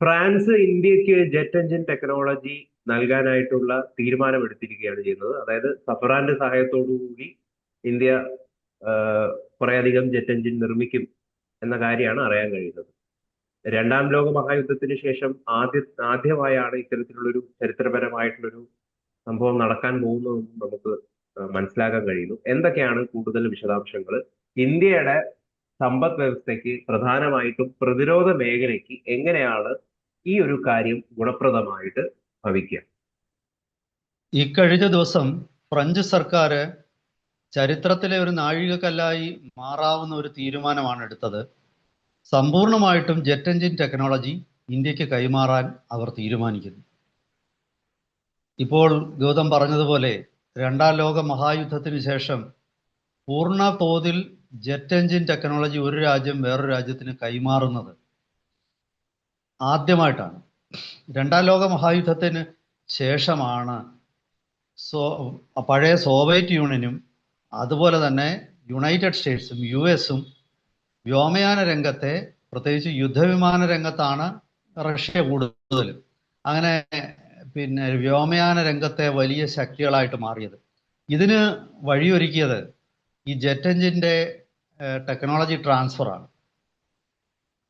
France ഇന്ത്യയ്ക്ക് jet engine technology നൽകാനായിട്ടുള്ള തീരുമാനമെടുത്തിരിക്കുകയാണ് ചെയ്യുന്നത്. അതായത് സഫറാന്റെ സഹായത്തോടുകൂടി ഇന്ത്യ കുറേയധികം ജെറ്റ് എഞ്ചിൻ നിർമ്മിക്കും എന്ന കാര്യമാണ് അറിയാൻ കഴിയുന്നത്. രണ്ടാം ലോക മഹായുദ്ധത്തിന് ശേഷം ആദ്യ ആദ്യമായാണ് ഇത്തരത്തിലുള്ളൊരു ചരിത്രപരമായിട്ടുള്ളൊരു സംഭവം നടക്കാൻ പോകുന്നതെന്ന് നമുക്ക് മനസ്സിലാക്കാൻ കഴിയുന്നു. എന്തൊക്കെയാണ് കൂടുതൽ വിശദാംശങ്ങൾ ഇന്ത്യയുടെ സമ്പദ് വ്യവസ്ഥയ്ക്ക് പ്രധാനമായിട്ടും പ്രതിരോധ മേഖലയ്ക്ക് എങ്ങനെയാണ് ഈ ഒരു കാര്യം ഗുണപ്രദമായിട്ട് ഭവിക്കുക ഈ കഴിഞ്ഞ ദിവസം ഫ്രഞ്ച് സർക്കാർ ചരിത്രത്തിലെ ഒരു നാഴികക്കല്ലായി മാറാവുന്ന ഒരു തീരുമാനമാണ് എടുത്തത്. സമ്പൂർണമായിട്ടും ജെറ്റ് എഞ്ചിൻ ടെക്നോളജി ഇന്ത്യയ്ക്ക് കൈമാറാൻ അവർ തീരുമാനിക്കുന്നു. ഇപ്പോൾ ഗൗതം പറഞ്ഞതുപോലെ രണ്ടാം ലോക മഹായുദ്ധത്തിന് ശേഷം പൂർണ തോതിൽ ജെറ്റ് എഞ്ചിൻ ടെക്നോളജി ഒരു രാജ്യം വേറൊരു രാജ്യത്തിന് കൈമാറുന്നത് ആദ്യമായിട്ടാണ്. രണ്ടാം ലോക മഹായുദ്ധത്തിന് ശേഷമാണ് സോ പഴയ സോവിയറ്റ് യൂണിയനും അതുപോലെ തന്നെ യുണൈറ്റഡ് സ്റ്റേറ്റ്സും യു എസും വ്യോമയാന രംഗത്തെ പ്രത്യേകിച്ച് യുദ്ധവിമാന രംഗത്താണ് റഷ്യ കൂടുതൽ. അങ്ങനെ പിന്നെ വ്യോമയാന രംഗത്തെ വലിയ ശക്തികളായിട്ട് മാറിയത്. ഇതിന് വഴിയൊരുക്കിയത് ഈ ജെറ്റ് എഞ്ചിന്റെ ടെക്നോളജി ട്രാൻസ്ഫറാണ്.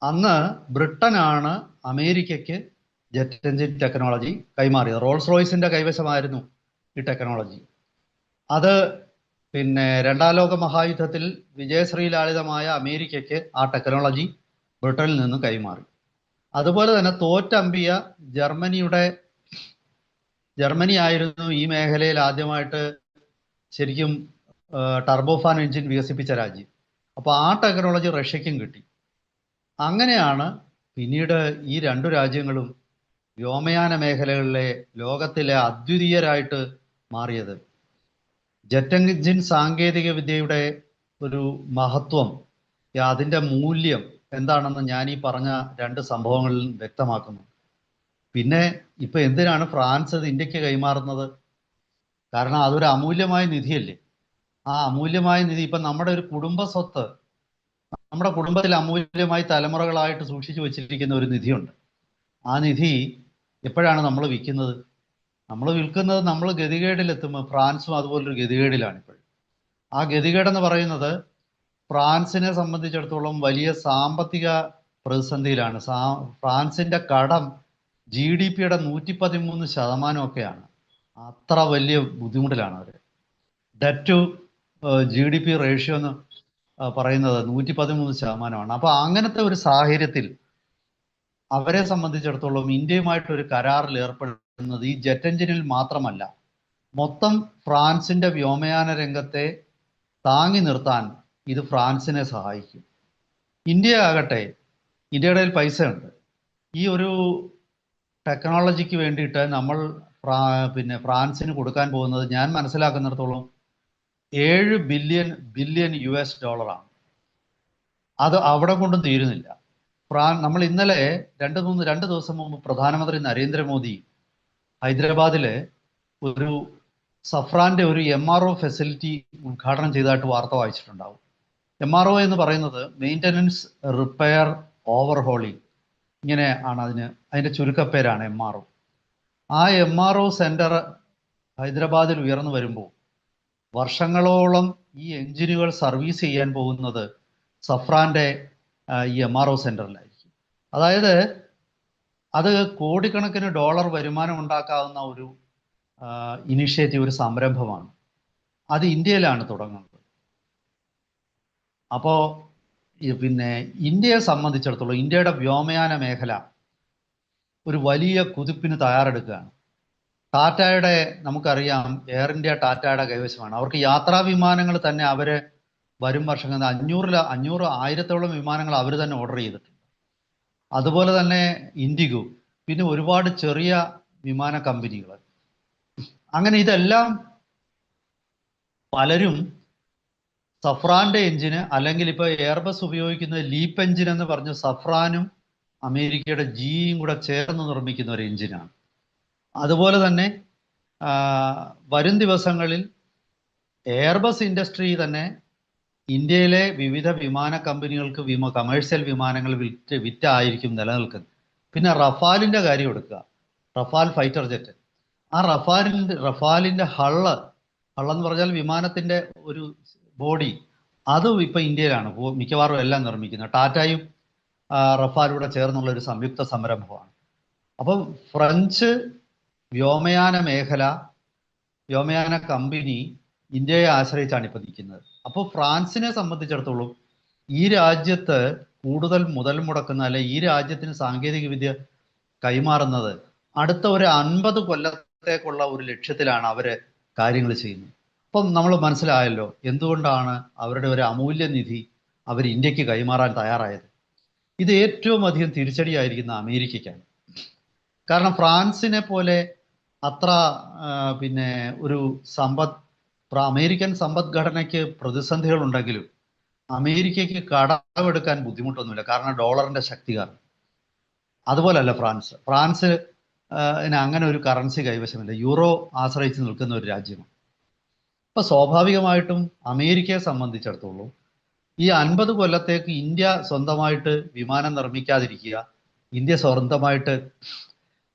അന്ന് ബ്രിട്ടനാണ് അമേരിക്കയ്ക്ക് ജെറ്റ് എഞ്ചിൻ ടെക്നോളജി കൈമാറിയത്. റോൾസ് റോയ്സിന്റെ കൈവശമായിരുന്നു ഈ ടെക്നോളജി. അത് പിന്നെ രണ്ടാം ലോക മഹായുദ്ധത്തിൽ വിജയശ്രീലാളിതമായ അമേരിക്കയ്ക്ക് ആ ടെക്നോളജി ബ്രിട്ടനിൽ നിന്ന് കൈമാറി. അതുപോലെ തന്നെ തോറ്റമ്പിയ ജർമ്മനിയുടെ ജർമ്മനി ആയിരുന്നു ഈ മേഖലയിൽ ആദ്യമായിട്ട് ശരിക്കും ടർബോഫാൻ എഞ്ചിൻ വികസിപ്പിച്ച രാജ്യം. അപ്പോൾ ആ ടെക്നോളജി റഷ്യക്കും കിട്ടി. അങ്ങനെയാണ് പിന്നീട് ഈ രണ്ടു രാജ്യങ്ങളും വ്യോമയാന മേഖലകളിലെ ലോകത്തിലെ അദ്വിതീയരായിട്ട് മാറിയത്. ജെറ്റ് എഞ്ചിൻ സാങ്കേതിക വിദ്യയുടെ ഒരു മഹത്വം അതിന്റെ മൂല്യം എന്താണെന്ന് ഞാൻ ഈ പറഞ്ഞ രണ്ട് സംഭവങ്ങളിൽ വ്യക്തമാക്കുന്നു. പിന്നെ ഇപ്പൊ എന്തിനാണ് ഫ്രാൻസ് ഇത് ഇന്ത്യയ്ക്ക് കൈമാറുന്നത്? കാരണം അതൊരു അമൂല്യമായ നിധിയല്ലേ? ആ അമൂല്യമായ നിധി ഇപ്പൊ നമ്മുടെ ഒരു കുടുംബ സ്വത്ത് നമ്മുടെ കുടുംബത്തിൽ അമൂല്യമായി തലമുറകളായിട്ട് സൂക്ഷിച്ചു വെച്ചിരിക്കുന്ന ഒരു നിധിയുണ്ട്. ആ നിധി എപ്പോഴാണ് നമ്മൾ വിൽക്കുന്നത്? നമ്മൾ വിൽക്കുന്നത് നമ്മൾ ഗതികേടിലെത്തുമ്പോൾ ഫ്രാൻസും അതുപോലൊരു ഗതികേടിലാണ് ഇപ്പോൾ ആ ഗതികേടെന്ന് പറയുന്നത് ഫ്രാൻസിനെ സംബന്ധിച്ചിടത്തോളം വലിയ സാമ്പത്തിക പ്രതിസന്ധിയിലാണ്. സാ ഫ്രാൻസിന്റെ കടം ജി ഡി പിയുടെ നൂറ്റി പതിമൂന്ന് ശതമാനമൊക്കെയാണ്. അത്ര വലിയ ബുദ്ധിമുട്ടിലാണ് അവർ debt to G D P ratio എന്ന് പറയുന്നത് നൂറ്റി പതിമൂന്ന് ശതമാനമാണ്. അപ്പൊ അങ്ങനത്തെ ഒരു സാഹചര്യത്തിൽ അവരെ സംബന്ധിച്ചിടത്തോളം ഇന്ത്യയുമായിട്ട് ഒരു കരാറിൽ ഏർപ്പെടുന്നത് ഈ ജെറ്റ് എഞ്ചിനിൽ മാത്രമല്ല. മൊത്തം ഫ്രാൻസിന്റെ വ്യോമയാന രംഗത്തെ താങ്ങി നിർത്താൻ ഇത് ഫ്രാൻസിനെ സഹായിക്കും. ഇന്ത്യ ആകട്ടെ ഇന്ത്യയുടെ പൈസ ഉണ്ട് ഈ ഒരു ടെക്നോളജിക്ക് വേണ്ടിയിട്ട് നമ്മൾ പിന്നെ ഫ്രാൻസിന് കൊടുക്കാൻ പോകുന്നത് ഞാൻ മനസ്സിലാക്കുന്നിടത്തോളം ഏഴ് ബില്യൺ ബില്യൺ യു എസ് ഡോളറാണ്. അത് അവിടെ കൊണ്ടും തീരുന്നില്ല. നമ്മൾ ഇന്നലെ രണ്ട് മൂന്ന് രണ്ട് ദിവസം മുമ്പ് പ്രധാനമന്ത്രി നരേന്ദ്രമോദി ഹൈദരാബാദിലെ ഒരു സഫ്രാന്റെ ഒരു എം ആർ ഒ ഫെസിലിറ്റി ഉദ്ഘാടനം ചെയ്തതായിട്ട് വാർത്ത വായിച്ചിട്ടുണ്ടാവും. എം ആർ ഒ എന്ന് പറയുന്നത് മെയിന്റനൻസ് റിപ്പയർ ഓവർഹോളിംഗ് ഇങ്ങനെ ആണ് അതിന് അതിന്റെ ചുരുക്കപ്പേരാണ് എം ആർ ഒ ആ എം ആർ ഒ സെന്റർ ഹൈദരാബാദിൽ ഉയർന്നു വരുമ്പോൾ വർഷങ്ങളോളം ഈ എഞ്ചിനുകൾ സർവീസ് ചെയ്യാൻ പോകുന്നത് സഫ്രാന്റെ ഈ എം ആർ ഒ സെന്ററിലായിരിക്കും അതായത് അത് കോടിക്കണക്കിന് ഡോളർ വരുമാനം ഉണ്ടാക്കാവുന്ന ഒരു ഇനിഷ്യേറ്റീവ് ഒരു സംരംഭമാണ്. അത് ഇന്ത്യയിലാണ് തുടങ്ങുന്നത്. അപ്പോൾ പിന്നെ ഇന്ത്യയെ സംബന്ധിച്ചിടത്തോളം ഇന്ത്യയുടെ വ്യോമയാന മേഖല ഒരു വലിയ കുതിപ്പിന് തയ്യാറെടുക്കുകയാണ്. ടാറ്റയുടെ നമുക്കറിയാം എയർ ഇന്ത്യ ടാറ്റയുടെ കൈവശമാണ്. അവർക്ക് യാത്രാ വിമാനങ്ങൾ തന്നെ അവർ വരും വർഷങ്ങൾ അഞ്ഞൂറിൽ അഞ്ഞൂറ് ആയിരത്തോളം വിമാനങ്ങൾ അവർ തന്നെ ഓർഡർ ചെയ്തിട്ടുണ്ട്. അതുപോലെ തന്നെ ഇൻഡിഗോ പിന്നെ ഒരുപാട് ചെറിയ വിമാന കമ്പനികൾ. അങ്ങനെ ഇതെല്ലാം പലരും സഫ്രാന്റെ എഞ്ചിന് അല്ലെങ്കിൽ ഇപ്പോൾ എയർബസ് ഉപയോഗിക്കുന്ന ലീപ്പ് എഞ്ചിൻ എന്ന് പറഞ്ഞ സഫ്രാനും അമേരിക്കയുടെ ജിയും കൂടെ ചേർന്ന് നിർമ്മിക്കുന്ന ഒരു എഞ്ചിനാണ്. അതുപോലെ തന്നെ വരും ദിവസങ്ങളിൽ എയർബസ് ഇൻഡസ്ട്രി തന്നെ ഇന്ത്യയിലെ വിവിധ വിമാന കമ്പനികൾക്ക് വിമ കമേഴ്ഷ്യൽ വിമാനങ്ങൾ വിറ്റ് വിറ്റായിരിക്കും നിലനിൽക്കുന്നത്. പിന്നെ റഫാലിന്റെ കാര്യം എടുക്കുക. റഫാൽ ഫൈറ്റർ ജെറ്റ് ആ റഫാലിന്റെ റഫാലിന്റെ ഹള്ള് ഹള്ളെന്ന് പറഞ്ഞാൽ വിമാനത്തിന്റെ ഒരു ബോഡി അതും ഇപ്പോൾ ഇന്ത്യയിലാണ്. മിക്കവാറും എല്ലാം നിർമ്മിക്കുന്നത്. ടാറ്റയും റഫാലൂടെ ചേർന്നുള്ള ഒരു സംയുക്ത സംരംഭമാണ്. അപ്പം ഫ്രഞ്ച് വ്യോമയാന മേഖല വ്യോമയാന കമ്പനി ഇന്ത്യയെ ആശ്രയിച്ചാണ് ഇപ്പൊ നിൽക്കുന്നത്. അപ്പോൾ ഫ്രാൻസിനെ സംബന്ധിച്ചിടത്തോളം ഈ രാജ്യത്ത് കൂടുതൽ മുതൽ മുടക്കുന്ന അല്ലെ ഈ രാജ്യത്തിന് സാങ്കേതിക വിദ്യ കൈമാറുന്നത് അടുത്ത ഒരു അൻപത് കൊല്ലത്തേക്കുള്ള ഒരു ലക്ഷ്യത്തിലാണ് അവർ കാര്യങ്ങൾ ചെയ്യുന്നത്. അപ്പം നമ്മൾ മനസ്സിലായല്ലോ എന്തുകൊണ്ടാണ് അവരുടെ ഒരു അമൂല്യ നിധി അവർ ഇന്ത്യയ്ക്ക് കൈമാറാൻ തയ്യാറായത്. ഇത് ഏറ്റവും അധികം തിരിച്ചടിയായിരിക്കുന്ന അമേരിക്കയ്ക്കാണ്. കാരണം ഫ്രാൻസിനെ പോലെ അത്ര പിന്നെ ഒരു സമ്പദ് അമേരിക്കൻ സമ്പദ്ഘടനയ്ക്ക് പ്രതിസന്ധികൾ ഉണ്ടെങ്കിലും അമേരിക്കയ്ക്ക് കടമെടുക്കാൻ ബുദ്ധിമുട്ടൊന്നുമില്ല. കാരണം ഡോളറിന്റെ ശക്തി കാരണം. അതുപോലല്ല ഫ്രാൻസ്. ഫ്രാൻസ് അങ്ങനെ ഒരു കറൻസി കൈവശമില്ല. യൂറോ ആശ്രയിച്ച് നിൽക്കുന്ന ഒരു രാജ്യമാണ്. അപ്പൊ സ്വാഭാവികമായിട്ടും അമേരിക്കയെ സംബന്ധിച്ചിടത്തോളം ഈ അൻപത് കൊല്ലത്തേക്ക് ഇന്ത്യ സ്വന്തമായിട്ട് വിമാനം നിർമ്മിക്കാതിരിക്കുക ഇന്ത്യ സ്വന്തമായിട്ട്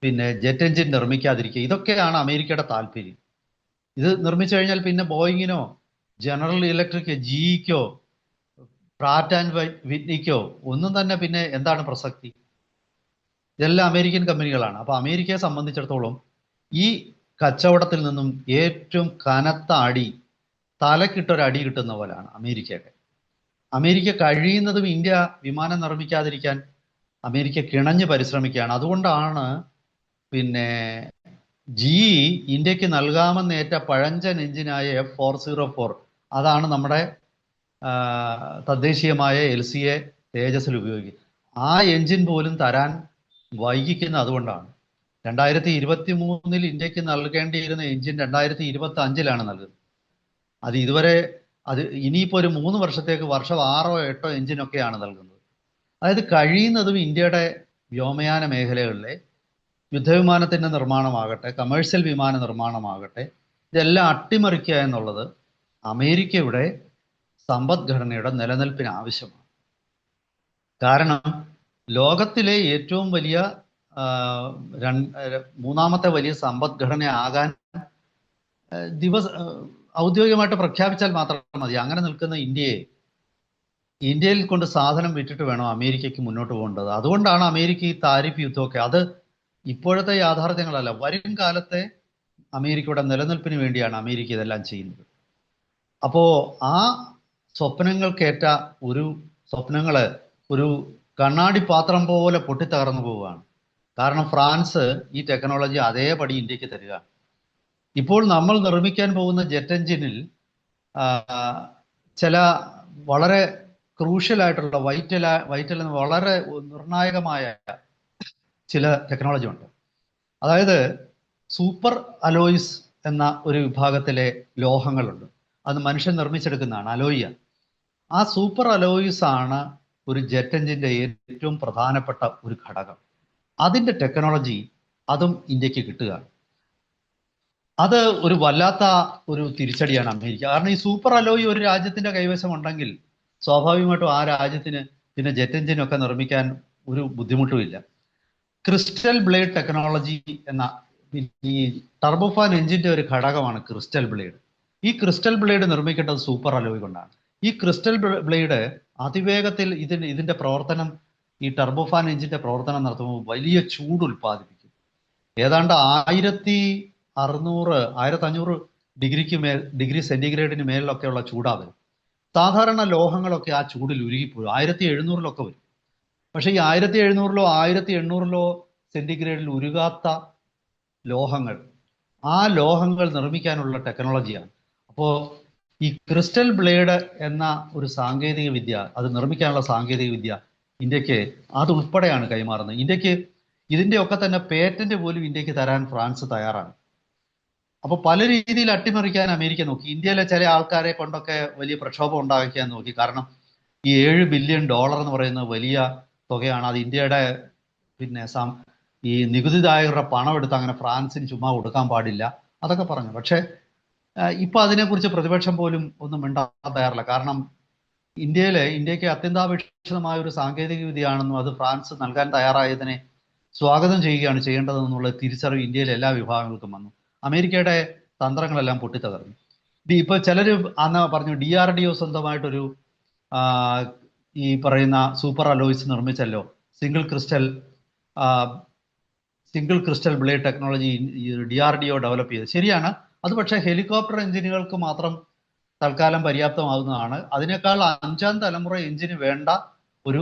പിന്നെ ജെറ്റ് എഞ്ചിൻ നിർമ്മിക്കാതിരിക്കുക. ഇതൊക്കെയാണ് അമേരിക്കയുടെ താല്പര്യം. ഇത് നിർമ്മിച്ചു കഴിഞ്ഞാൽ പിന്നെ ബോയിങ്ങിനോ ജനറൽ ഇലക്ട്രിക് ജിഇക്കോ പ്രാറ്റ് ആൻഡ് വിറ്റ്നിക്കോ ഒന്നും തന്നെ പിന്നെ എന്താണ് പ്രസക്തി? ഇതെല്ലാം അമേരിക്കൻ കമ്പനികളാണ്. അപ്പോൾ അമേരിക്കയെ സംബന്ധിച്ചിടത്തോളം ഈ കച്ചവടത്തിൽ നിന്നും ഏറ്റവും കനത്ത അടി തലക്കിട്ടൊരടി കിട്ടുന്ന പോലെയാണ് അമേരിക്കയൊക്കെ അമേരിക്ക കഴിയുന്നതും ഇന്ത്യ വിമാനം നിർമ്മിക്കാതിരിക്കാൻ അമേരിക്ക കിണഞ്ഞ് പരിശ്രമിക്കുകയാണ്. അതുകൊണ്ടാണ് പിന്നെ ജി ഇന്ത്യയ്ക്ക് നൽകാമെന്നേറ്റ പഴഞ്ചൻ എഞ്ചിനായ എഫ് ഫോർ സീറോ ഫോർ അതാണ് നമ്മുടെ തദ്ദേശീയമായ എൽ സി എ തേജസ്സിൽ ഉപയോഗിക്കുന്നത് ആ എഞ്ചിൻ പോലും തരാൻ വൈകിക്കുന്ന അതുകൊണ്ടാണ്. രണ്ടായിരത്തി ഇരുപത്തി മൂന്നിൽ ഇന്ത്യയ്ക്ക് നൽകേണ്ടിയിരുന്ന എഞ്ചിൻ രണ്ടായിരത്തി ഇരുപത്തി അഞ്ചിലാണ് നൽകുന്നത്. അത് ഇതുവരെ അത് ഇനിയിപ്പോൾ ഒരു മൂന്ന് വർഷത്തേക്ക് വർഷം ആറോ എട്ടോ എഞ്ചിനൊക്കെയാണ് നൽകുന്നത്. അതായത് കഴിയുന്നതും ഇന്ത്യയുടെ വ്യോമയാന മേഖലകളിലെ യുദ്ധവിമാനത്തിന്റെ നിർമ്മാണമാകട്ടെ കമേഴ്സ്യൽ വിമാന നിർമ്മാണമാകട്ടെ ഇതെല്ലാം അട്ടിമറിക്കുക എന്നുള്ളത് അമേരിക്കയുടെ സമ്പദ്ഘടനയുടെ നിലനിൽപ്പിന് ആവശ്യമാണ്. കാരണം ലോകത്തിലെ ഏറ്റവും വലിയ മൂന്നാമത്തെ വലിയ സമ്പദ്ഘടന ആകാൻ ദിവസ ഔദ്യോഗികമായിട്ട് പ്രഖ്യാപിച്ചാൽ മാത്രം മതി. അങ്ങനെ നിൽക്കുന്ന ഇന്ത്യയെ ഇന്ത്യയിൽ കൊണ്ട് സാധനം വിറ്റിട്ട് വേണം അമേരിക്കയ്ക്ക് മുന്നോട്ട് പോകേണ്ടത്? അതുകൊണ്ടാണ് അമേരിക്ക ഈ താരിഫ് യുദ്ധമൊക്കെ അത് ഇപ്പോഴത്തെ യാഥാർത്ഥ്യങ്ങളല്ല. വരും കാലത്തെ അമേരിക്കയുടെ നിലനിൽപ്പിന് വേണ്ടിയാണ് അമേരിക്ക ഇതെല്ലാം ചെയ്യുന്നത്. അപ്പോ ആ സ്വപ്നങ്ങൾക്കേറ്റ ഒരു സ്വപ്നങ്ങൾ ഒരു കണ്ണാടി പാത്രം പോലെ പൊട്ടിത്തകർന്നു പോവുകയാണ്. കാരണം ഫ്രാൻസ് ഈ ടെക്നോളജി അതേപടി ഇന്ത്യയ്ക്ക് തരിക. ഇപ്പോൾ നമ്മൾ നിർമ്മിക്കാൻ പോകുന്ന ജെറ്റ് എഞ്ചിനിൽ ചില വളരെ ക്രൂഷ്യൽ ആയിട്ടുള്ള വൈറ്റൽ വളരെ നിർണായകമായ ചില ടെക്നോളജി ഉണ്ട്. അതായത് സൂപ്പർ അലോയിസ് എന്ന ഒരു വിഭാഗത്തിലെ ലോഹങ്ങളുണ്ട്. അത് മനുഷ്യൻ നിർമ്മിച്ചെടുക്കുന്നതാണ് അലോയിയ ആ സൂപ്പർ അലോയിസ് ആണ് ഒരു ജെറ്റ് എഞ്ചിന്റെ ഏറ്റവും പ്രധാനപ്പെട്ട ഒരു ഘടകം. അതിന്റെ ടെക്നോളജി അതും ഇന്ത്യയ്ക്ക് കിട്ടുക അത് ഒരു വല്ലാത്ത ഒരു തിരിച്ചടിയാണ് അമേരിക്ക. കാരണം ഈ സൂപ്പർ അലോയി ഒരു രാജ്യത്തിന്റെ കൈവശം ഉണ്ടെങ്കിൽ സ്വാഭാവികമായിട്ടും ആ രാജ്യത്തിന് പിന്നെ ജെറ്റ് എഞ്ചിനൊക്കെ നിർമ്മിക്കാൻ ഒരു ബുദ്ധിമുട്ടുമില്ല ക്രിസ്റ്റൽ ബ്ലേഡ് ടെക്നോളജി എന്ന ഈ ടർബോഫാൻ എഞ്ചിന്റെ ഒരു ഘടകമാണ് ക്രിസ്റ്റൽ ബ്ലേഡ്. ഈ ക്രിസ്റ്റൽ ബ്ലേഡ് നിർമ്മിക്കേണ്ടത് സൂപ്പർ അലോയ് കൊണ്ടാണ്. ഈ ക്രിസ്റ്റൽ ബ്ലേഡ് അതിവേഗത്തിൽ ഇതിന് ഇതിന്റെ പ്രവർത്തനം ഈ ടർബോഫാൻ എഞ്ചിന്റെ പ്രവർത്തനം നടത്തുമ്പോൾ വലിയ ചൂട് ഉൽപ്പാദിപ്പിക്കും. ഏതാണ്ട് ആയിരത്തി അറുന്നൂറ് ആയിരത്തി അഞ്ഞൂറ് ഡിഗ്രിക്ക് മേൽ ഡിഗ്രി സെന്റിഗ്രേഡിന് മേലിലൊക്കെയുള്ള ചൂടാ സാധാരണ ലോഹങ്ങളൊക്കെ ആ ചൂടിൽ ഉരുകിപ്പോഴും ആയിരത്തി എഴുന്നൂറിലൊക്കെ വരും. പക്ഷെ ഈ ആയിരത്തി എഴുന്നൂറിലോ ആയിരത്തി എണ്ണൂറിലോ സെന്റിഗ്രേഡിൽ ഉരുകാത്ത ലോഹങ്ങൾ ആ ലോഹങ്ങൾ നിർമ്മിക്കാനുള്ള ടെക്നോളജിയാണ് അപ്പോൾ ഈ ക്രിസ്റ്റൽ ബ്ലേഡ് എന്ന ഒരു സാങ്കേതിക വിദ്യ അത് നിർമ്മിക്കാനുള്ള സാങ്കേതിക വിദ്യ ഇന്ത്യയ്ക്ക് അതുൾപ്പെടെയാണ് കൈമാറുന്നത്. ഇന്ത്യയ്ക്ക് ഇതിന്റെയൊക്കെ ഒക്കെ തന്നെ പേറ്റന്റ് പോലും ഇന്ത്യയ്ക്ക് തരാൻ ഫ്രാൻസ് തയ്യാറാണ്. അപ്പോൾ പല രീതിയിൽ അട്ടിമറിക്കാൻ അമേരിക്ക നോക്കി. ഇന്ത്യയിലെ ചില ആൾക്കാരെ കൊണ്ടൊക്കെ വലിയ പ്രക്ഷോഭം ഉണ്ടാക്കിക്കാൻ നോക്കി. കാരണം ഈ ഏഴ് ബില്യൺ ഡോളർ എന്ന് പറയുന്ന വലിയ തുകയാണ്. അത് ഇന്ത്യയുടെ പിന്നെ ഈ നികുതിദായകരുടെ പണം എടുത്ത് അങ്ങനെ ഫ്രാൻസിന് ചുമ്മാ കൊടുക്കാൻ പാടില്ല. അതൊക്കെ പറഞ്ഞു. പക്ഷേ ഇപ്പൊ അതിനെക്കുറിച്ച് പ്രതിപക്ഷം പോലും ഒന്നും മിണ്ടാൻ തയ്യാറില്ല. കാരണം ഇന്ത്യയിലെ ഇന്ത്യയ്ക്ക് അത്യന്താപേക്ഷിതമായ ഒരു സാങ്കേതിക വിദ്യയാണെന്നും അത് ഫ്രാൻസ് നൽകാൻ തയ്യാറായതിനെ സ്വാഗതം ചെയ്യുകയാണ് ചെയ്യേണ്ടതെന്നുള്ള തിരിച്ചറിവ് ഇന്ത്യയിലെ എല്ലാ വിഭാഗങ്ങൾക്കും വന്നു. അമേരിക്കയുടെ തന്ത്രങ്ങളെല്ലാം പൊട്ടിത്തകർന്നു. ഇപ്പൊ ചിലര് അന്ന് പറഞ്ഞു ഡി ആർ ഡി ഒ സ്വന്തമായിട്ടൊരു ഈ പറയുന്ന super alloys നിർമ്മിച്ചല്ലോ. Single crystal single crystal blade technology D R D O develop ചെയ്തത് ശരിയാണ്. അത് പക്ഷേ ഹെലികോപ്റ്റർ എഞ്ചിനുകൾക്ക് മാത്രം തൽക്കാലം പര്യാപ്തമാകുന്നതാണ് അതിനേക്കാൾ അഞ്ചാം തലമുറ എഞ്ചിന് വേണ്ട ഒരു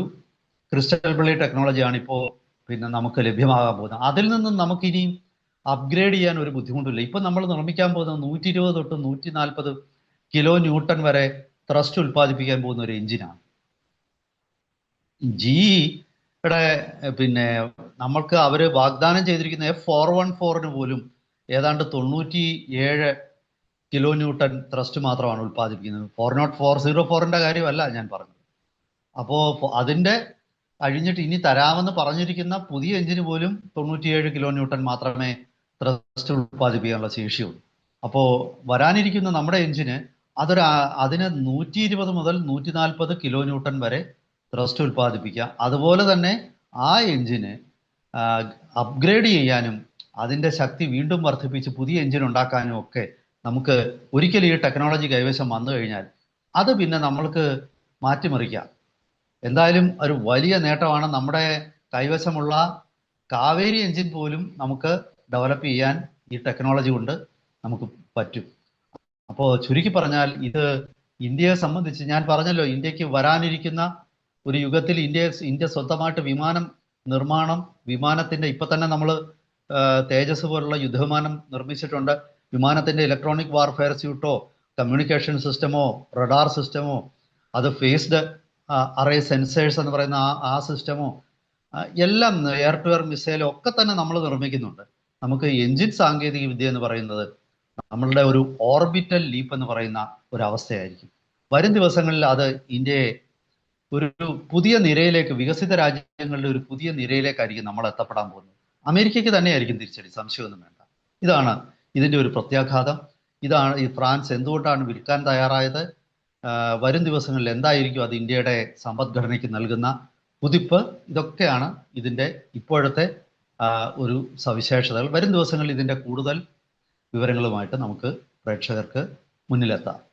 ക്രിസ്റ്റൽ ബ്ലേഡ് ടെക്നോളജിയാണ് ഇപ്പോൾ പിന്നെ നമുക്ക് ലഭ്യമാകാൻ പോകുന്നത്. അതിൽ നിന്നും നമുക്കിനിയും അപ്ഗ്രേഡ് ചെയ്യാൻ ഒരു ബുദ്ധിമുട്ടില്ല. ഇപ്പം നമ്മൾ നിർമ്മിക്കാൻ പോകുന്ന നൂറ്റി ഇരുപത് തൊട്ട് നൂറ്റി നാൽപ്പത് കിലോ ന്യൂട്ടൺ വരെ ത്രസ്റ്റ് ഉൽപ്പാദിപ്പിക്കാൻ പോകുന്ന ഒരു എഞ്ചിനാണ്. ജിയുടെ പിന്നെ നമ്മൾക്ക് അവർ വാഗ്ദാനം ചെയ്തിരിക്കുന്ന എഫ് ഫോർ വൺ ഫോറിന് പോലും ഏതാണ്ട് തൊണ്ണൂറ്റി ഏഴ് കിലോ ന്യൂട്ടൺ ത്രസ്റ്റ് മാത്രമാണ് ഉൽപ്പാദിപ്പിക്കുന്നത്. ഫോർ നോട്ട് ഫോർ സീറോ ഫോറിന്റെ കാര്യമല്ല ഞാൻ പറഞ്ഞത്. അപ്പോ അതിന്റെ കഴിഞ്ഞിട്ട് ഇനി തരാമെന്ന് പറഞ്ഞിരിക്കുന്ന പുതിയ എഞ്ചിന് പോലും തൊണ്ണൂറ്റിയേഴ് കിലോ ന്യൂട്ടൺ മാത്രമേ ത്രസ്റ്റ് ഉൽപ്പാദിപ്പിക്കാനുള്ള ശേഷിയുള്ളൂ. അപ്പോൾ വരാനിരിക്കുന്ന നമ്മുടെ എഞ്ചിന് അതൊരു അതിന് നൂറ്റി ഇരുപത് മുതൽ നൂറ്റി നാൽപ്പത് കിലോ ന്യൂട്ടൺ വരെ ത്രസ്റ്റ് ഉൽപ്പാദിപ്പിക്കാം അതുപോലെ തന്നെ ആ എഞ്ചിന് അപ്ഗ്രേഡ് ചെയ്യാനും അതിന്റെ ശക്തി വീണ്ടും വർദ്ധിപ്പിച്ച് പുതിയ എഞ്ചിൻ ഉണ്ടാക്കാനും ഒക്കെ നമുക്ക് ഒരിക്കലും ഈ ടെക്നോളജി കൈവശം വന്നു കഴിഞ്ഞാൽ അത് പിന്നെ നമ്മൾക്ക് മാറ്റിമറിക്കാം. എന്തായാലും ഒരു വലിയ നേട്ടമാണ് നമ്മുടെ കൈവശമുള്ള കാവേരി എഞ്ചിൻ പോലും നമുക്ക് ഡെവലപ്പ് ചെയ്യാൻ ഈ ടെക്നോളജി കൊണ്ട് നമുക്ക് പറ്റും. അപ്പോൾ ചുരുക്കി പറഞ്ഞാൽ ഇത് ഇന്ത്യയെ സംബന്ധിച്ച് ഞാൻ പറഞ്ഞല്ലോ ഇന്ത്യയ്ക്ക് വരാനിരിക്കുന്ന ഒരു യുഗത്തിൽ ഇന്ത്യ ഇന്ത്യ സ്വന്തമായിട്ട് വിമാനം നിർമ്മാണം വിമാനത്തിന്റെ ഇപ്പൊ തന്നെ നമ്മൾ തേജസ് പോലുള്ള യുദ്ധവിമാനം നിർമ്മിച്ചിട്ടുണ്ട്. വിമാനത്തിന്റെ ഇലക്ട്രോണിക് വാർഫെയർ സ്യൂട്ടോ കമ്മ്യൂണിക്കേഷൻ സിസ്റ്റമോ റഡാർ സിസ്റ്റമോ അത് ഫേസ്ഡ് അറേ സെൻസേഴ്സ് എന്ന് പറയുന്ന ആ ആ സിസ്റ്റമോ എല്ലാം എയർ ടു എയർ മിസൈലും ഒക്കെ തന്നെ നമ്മൾ നിർമ്മിക്കുന്നുണ്ട്. നമുക്ക് എഞ്ചിൻ സാങ്കേതിക വിദ്യ എന്ന് പറയുന്നത് നമ്മളുടെ ഒരു ഓർബിറ്റൽ ലീപ്പ് എന്ന് പറയുന്ന ഒരു അവസ്ഥയായിരിക്കും. വരും ദിവസങ്ങളിൽ അത് ഇന്ത്യയെ ഒരു പുതിയ നിരയിലേക്ക് വികസിത രാജ്യങ്ങളുടെ ഒരു പുതിയ നിരയിലേക്കായിരിക്കും നമ്മൾ എത്തപ്പെടാൻ പോകുന്നത്. അമേരിക്കയ്ക്ക് തന്നെയായിരിക്കും തിരിച്ചടി സംശയമൊന്നും വേണ്ട. ഇതാണ് ഇതിന്റെ ഒരു പ്രത്യാഘാതം. ഇതാണ് ഈ ഫ്രാൻസ് എന്തുകൊണ്ടാണ് വിൽക്കാൻ തയ്യാറായത്? വരും ദിവസങ്ങളിൽ എന്തായിരിക്കും അത് ഇന്ത്യയുടെ സമ്പദ്ഘടനയ്ക്ക് നൽകുന്ന കുതിപ്പ്? ഇതൊക്കെയാണ് ഇതിന്റെ ഇപ്പോഴത്തെ ഒരു സവിശേഷതകൾ. വരും ദിവസങ്ങളിൽ ഇതിന്റെ കൂടുതൽ വിവരങ്ങളുമായിട്ട് നമുക്ക് പ്രേക്ഷകർക്ക് മുന്നിലെത്താം.